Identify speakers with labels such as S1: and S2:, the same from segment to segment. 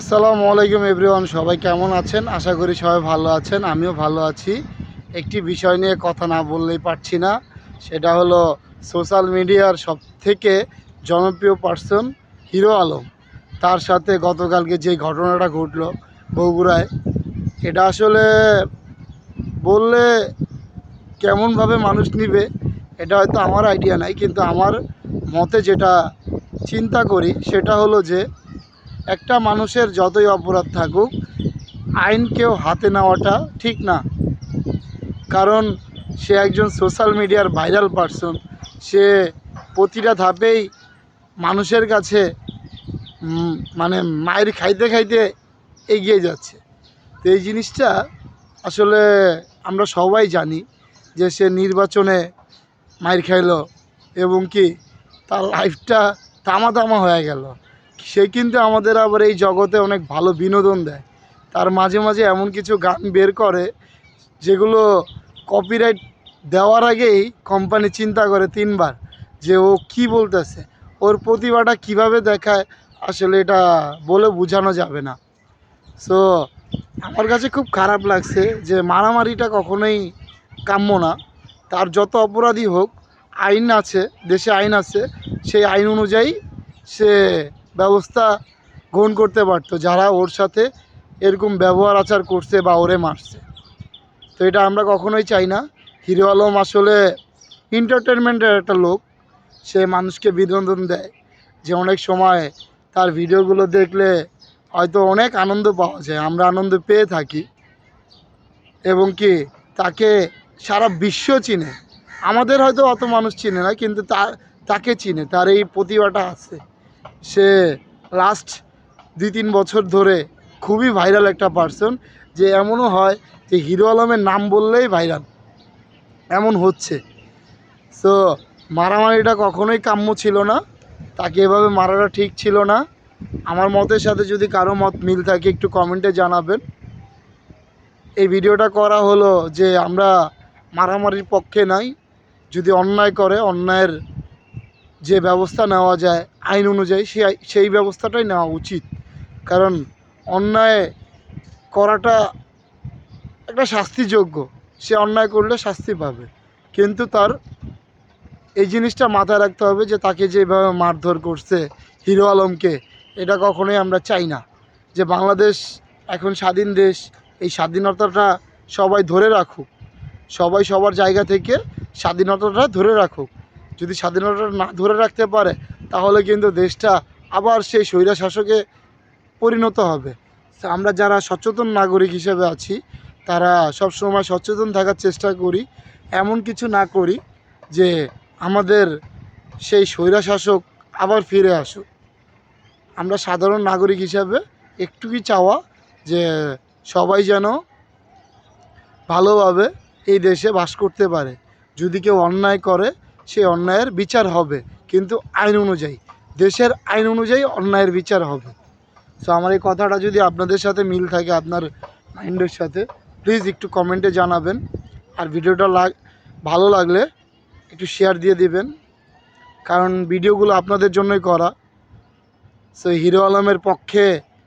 S1: আসসালামু আলাইকুম এভরিওয়ান, সবাই কেমন আছেন? আশা করি সবাই ভালো আছেন, আমিও ভালো আছি। একটি বিষয় নিয়ে কথা না বললেই পারছি না, সেটা হলো সোশ্যাল মিডিয়ার সব থেকে জনপ্রিয় পার্সন হিরো আলম। তার সাথে গতকালকে যে ঘটনাটা ঘটলো বগুড়ায়, এটা আসলে বললে কেমনভাবে মানুষ নিবে, এটা হয়তো আমার আইডিয়া নাই, কিন্তু আমার মতে যেটা চিন্তা করি সেটা হলো যে একটা মানুষের যতই অপরাধ থাকুক আইনকেও হাতে নেওয়াটা ঠিক না। কারণ সে একজন সোশ্যাল মিডিয়ার ভাইরাল পারসন। সে প্রতিটা ধাপেই মানুষের কাছে মানে মায়ের খাইতে খাইতে এগিয়ে যাচ্ছে। তো এই জিনিসটা আসলে আমরা সবাই জানি যে সে নির্বাচনে মায়ের খাইলো এবং কি তার লাইফটা তামা তামা হয়ে গেল। সে কিন্তু আমাদের আবার এই জগতে অনেক ভালো বিনোদন দেয়। তার মাঝে মাঝে এমন কিছু গান বের করে, যেগুলো কপিরাইট দেওয়ার আগেই কোম্পানি চিন্তা করে তিনবার, যে ও কি বলতেছে, ওর প্রতিভাটা কীভাবে দেখায়, আসলে এটা বলে বোঝানো যাবে না। সো আমার কাছে খুব খারাপ লাগছে যে মারামারিটা কখনোই কাম্য না। তার যত অপরাধী হোক, আইন আছে, দেশে আইন আছে, সেই আইন অনুযায়ী সে ব্যবস্থা গ্রহণ করতে পারতো, যারা ওর সাথে এরকম ব্যবহার আচার করছে বা ওরে মারছে। তো এটা আমরা কখনোই চাই না। হিরো আলম আসলে এন্টারটেনমেন্টের একটা লোক। সে মানুষকে বিনোদন দেয়। যে অনেক সময় তার ভিডিওগুলো দেখলে হয়তো অনেক আনন্দ পাওয়া যায়, আমরা আনন্দ পেয়ে থাকি। এবং কি তাকে সারা বিশ্ব চিনে। আমাদের হয়তো অত মানুষ চিনে না, কিন্তু তা তাকে চিনে। তার এই প্রতিভাটা আছে। সে লাস্ট দুই তিন বছর ধরে খুবই ভাইরাল একটা পার্সন যে এমনও হয় যে হিরো আলমের নাম বললেই ভাইরাল এমন হচ্ছে। সো মারামারিটা কখনোই কাম্য ছিল না। তাকে এভাবে মারাটা ঠিক ছিল না। আমার মতের সাথে যদি কারও মত মিল থাকে, একটু কমেন্টে জানাবেন। এই ভিডিওটা করা হলো যে আমরা মারামারির পক্ষে নাই। যদি অন্যায় করে, অন্যায়ের যে ব্যবস্থা নেওয়া যায়, আইন অনুযায়ী সেই সেই ব্যবস্থাটাই নেওয়া উচিত। কারণ অন্যায় করাটা একটা শাস্তিযোগ্য। সে অন্যায় করলে শাস্তি পাবে। কিন্তু তার এই জিনিসটা মাথায় রাখতে হবে যে তাকে যেভাবে মারধর করছে হিরো আলমকে, এটা কখনোই আমরা চাই না। যে বাংলাদেশ এখন স্বাধীন দেশ, এই স্বাধীনতাটা সবাই ধরে রাখুক। সবাই সবার জায়গা থেকে স্বাধীনতাটা ধরে রাখুক। যদি স্বাধীনতা না ধরে রাখতে পারে, তাহলে কিন্তু দেশটা আবার সেই স্বৈরা শাসকে পরিণত হবে। আমরা যারা সচেতন নাগরিক হিসেবে আছি, তারা সব সময় সচেতন থাকার চেষ্টা করি, এমন কিছু না করি যে আমাদের সেই স্বৈরা শাসক আবার ফিরে আসুক। আমরা সাধারণ নাগরিক হিসাবে একটু কি চাওয়া যে সবাই যেন ভালোভাবে এই দেশে বাস করতে পারে। যদি কেউ অন্যায় করে সেই অন্যায়ের বিচার হবে, কিন্তু আইন অনুযায়ী, দেশের আইন অনুযায়ী অন্যায়ের বিচার হবে। সো আমার এই কথাটা যদি আপনাদের সাথে মিল থাকে, আপনার মাইন্ডের সাথে প্লিজ একটু কমেন্টে জানাবেন। আর ভিডিওটা লাগ, ভালো লাগলে একটু শেয়ার দিয়ে দিবেন। কারণ ভিডিওগুলো আপনাদের জন্যই করা। সো হিরো আলমের পক্ষে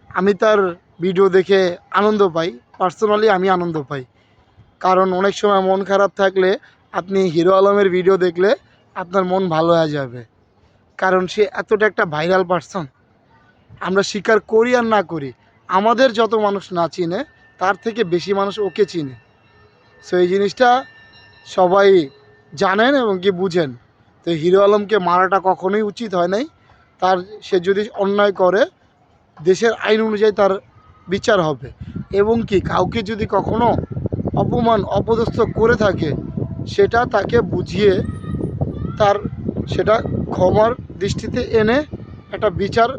S1: আমি তার ভিডিও দেখে আনন্দ পাই পার্সোনালি আমি আনন্দ পাই। কারণ অনেক সময় মন খারাপ থাকলে আপনি হিরো আলমের ভিডিও দেখলে আপনার মন ভালো হয়ে যাবে। কারণ সে এতটা একটা ভাইরাল পার্সন আমরা স্বীকার করি আর না করি, আমাদের যত মানুষ না চিনে, তার থেকে বেশি মানুষ ওকে চিনে। সো এই জিনিসটা সবাই জানেন এবং কি বুঝেন। তো হিরো আলমকে মারাটা কখনোই উচিত হয় নাই। তার, সে যদি অন্যায় করে, দেশের আইন অনুযায়ী তার বিচার হবে। এবং কি, কাউকে যদি কখনো অপমান, অপদস্থ করে থাকে, সেটা তাকে বুঝিয়ে তার সেটা ক্ষমার দৃষ্টিতে এনে একটা বিচার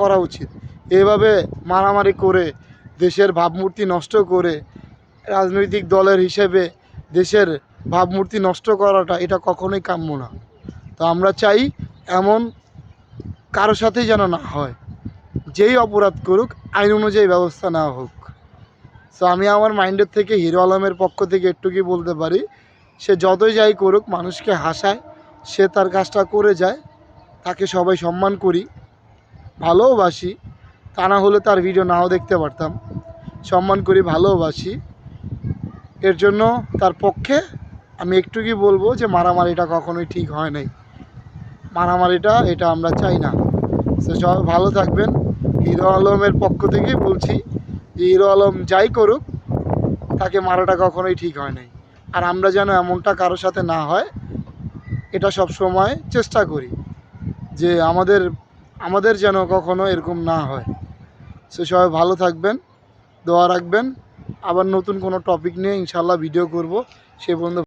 S1: করা উচিত। এভাবে মারামারি করে দেশের ভাবমূর্তি নষ্ট করে রাজনৈতিক দলের হিসেবে দেশের ভাবমূর্তি নষ্ট করাটা এটা কখনোই কাম্য না। তো আমরা চাই এমন কারও সাথেই যেন না হয়, যেই অপরাধ করুক, আইন অনুযায়ী ব্যবস্থা নেওয়া হোক। সো আমি আমার মাইন্ডের থেকে হিরো আলমের পক্ষ থেকে একটু কি বলতে পারি, সে যতই যাই করুক, মানুষকে হাসায় সে তার কাজটা করে যায়, তাকে সবাই সম্মান করি, ভালোবাসি, তা না হলে তার ভিডিও নাও দেখতে পারতাম। সম্মান করি, ভালোবাসি। এর জন্য তার পক্ষে আমি একটু কি বলব যে মারামারিটা কখনোই ঠিক হয় নাই। মারামারিটা এটা আমরা চাই না। তো সবাই ভালো থাকবেন। হিরো আলমের পক্ষ থেকেই বলছি, যে হিরো আলম যাই করুক, তাকে মারাটা কখনোই ঠিক হয় নাই। আর আমরা যেন এমনটা কারোর সাথে না হয় এটা সব সময় চেষ্টা করি যে আমাদের আমাদের যেন কখনো এরকম না হয়। সে সবাই ভালো থাকবেন, দোয়া রাখবেন। আবার নতুন কোনো টপিক নিয়ে ইনশাল্লাহ ভিডিও করব। সে পর্যন্ত